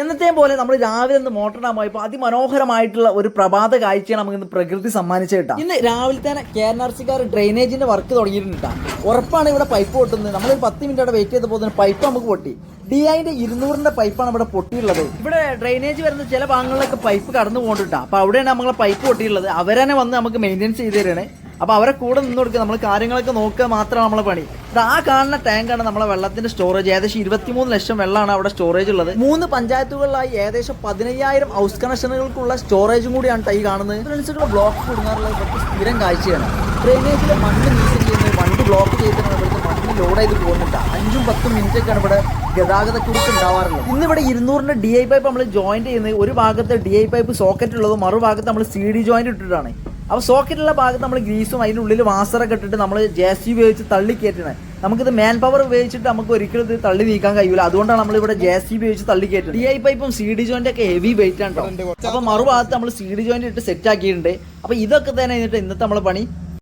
എന്നത്തെയും പോലെ നമ്മൾ രാവിലെ ഒന്ന് മോട്ടറിടാൻ പോയപ്പോൾ അതിമനോഹരമായിട്ടുള്ള ഒരു പ്രഭാത കാഴ്ചയാണ് നമുക്ക് ഇന്ന് പ്രകൃതി സമ്മാനിച്ച കിട്ടാം. ഇന്ന് രാവിലെ തന്നെ കെ എൻ ആർ സിക്കാർ ഡ്രെയിനേജിന്റെ വർക്ക് തുടങ്ങിയിട്ടുണ്ട് ട്ടാ. ഉറപ്പാണ് ഇവിടെ പൈപ്പ് പൊട്ടുന്നത്. നമ്മൾ പത്ത് മിനിറ്റ് അവിടെ വെയിറ്റ് ചെയ്തപ്പോൾ പൈപ്പ് നമുക്ക് പൊട്ടി. ഡി ഐന്റെ ഇരുന്നൂറിന്റെ പൈപ്പാണ് ഇവിടെ പൊട്ടിയിട്ടുള്ളത്. ഇവിടെ ഡ്രെയിനേജ് വരുന്ന ചില ഭാഗങ്ങളിലൊക്കെ പൈപ്പ് കടന്നു പോകണ്ടിട്ടാ അപ്പൊ അവിടെയാണ് നമ്മളെ പൈപ്പ് പൊട്ടിയുള്ളത് അവരെന്നെ വന്ന് നമുക്ക് മെയിന്റെനൻസ് ചെയ്ത് തരുന്നത് അപ്പൊ അവരെ കൂടെ നിന്ന് കൊടുക്കുക നമ്മൾ കാര്യങ്ങളൊക്കെ നോക്കുക മാത്രമാണ് നമ്മളെ പണി. ആ കാണുന്ന ടാങ്കാണ് നമ്മളെ വെള്ളത്തിന്റെ സ്റ്റോറേജ് ഏകദേശം ഇരുപത്തിമൂന്ന് ലക്ഷം വെള്ളമാണ് അവിടെ സ്റ്റോറേജ് ഉള്ളത്. മൂന്ന് പഞ്ചായത്തുകളിലായി ഏകദേശം പതിനയ്യായിരം ഹൗസ് കണക്ഷനുകൾക്കുള്ള സ്റ്റോറേജും കൂടിയാണ് ഈ കാണുന്നത്. ഫ്രണ്ട്സുകൾ ബ്ലോക്ക് കൊടുക്കാറുള്ളത് ഇവർക്ക് സ്ഥിരം കാഴ്ചയാണ്. ഡ്രെയിനേജിലെ മണ്ണ് നീക്കം ചെയ്യുന്നത് വണ്ടി ബ്ലോക്ക് ചെയ്തിട്ടാണ് ഇവിടുത്തെ മണ്ണ് ലോഡ് ചെയ്ത് പോകുന്നുണ്ട്. അഞ്ചും പത്തും മിനിറ്റ് ഒക്കെയാണ് ഇവിടെ ഗതാഗത കുറിച്ച് ഉണ്ടാവാറുള്ളത്. ഇന്ന് ഇവിടെ ഇരുന്നൂറിന്റെ ഡി ഐ പൈപ്പ് നമ്മൾ ജോയിന്റ് ചെയ്യുന്നത്. ഒരു ഭാഗത്ത് ഡി ഐ പൈപ്പ് സോക്കറ്റ് ഉള്ളതും. മറുഭാഗത്ത് നമ്മൾ സി ഡി ജോയിന്റ് ഇട്ടിട്ടാണ്. അപ്പോൾ സോക്കറ്റുള്ള ഭാഗത്ത് നമ്മൾ ഗ്രീസും അതിന്റെ ഉള്ളിൽ വാസറൊക്കെ ഇട്ടിട്ട് നമ്മൾ ജെ സി ഉപയോഗിച്ച് തള്ളി കയറ്റണേ നമുക്കിത് മാൻ പവർ ഉപയോഗിച്ചിട്ട് നമുക്ക് ഒരിക്കലും ഇത് തള്ളി നീക്കാൻ കഴിയില്ല അതുകൊണ്ടാണ് നമ്മൾ ഇവിടെ ജെ സി ഉപയോഗിച്ച് തള്ളി കയറ്റുന്നത് ഡി ഐ പൈപ്പും സി ഡി ജോയിന്റ് ഒക്കെ ഹെവി വെയിറ്റ് ആണ് കേട്ടോ അപ്പോൾ മറുഭാഗത്ത് നമ്മൾ സി ഡി ജോയിന്റ് ഇട്ട് സെറ്റ് ആക്കിയിട്ടുണ്ട്. അപ്പോൾ ഇതൊക്കെ തന്നെ കഴിഞ്ഞിട്ട് ഇന്നത്തെ നമ്മളെ പണി.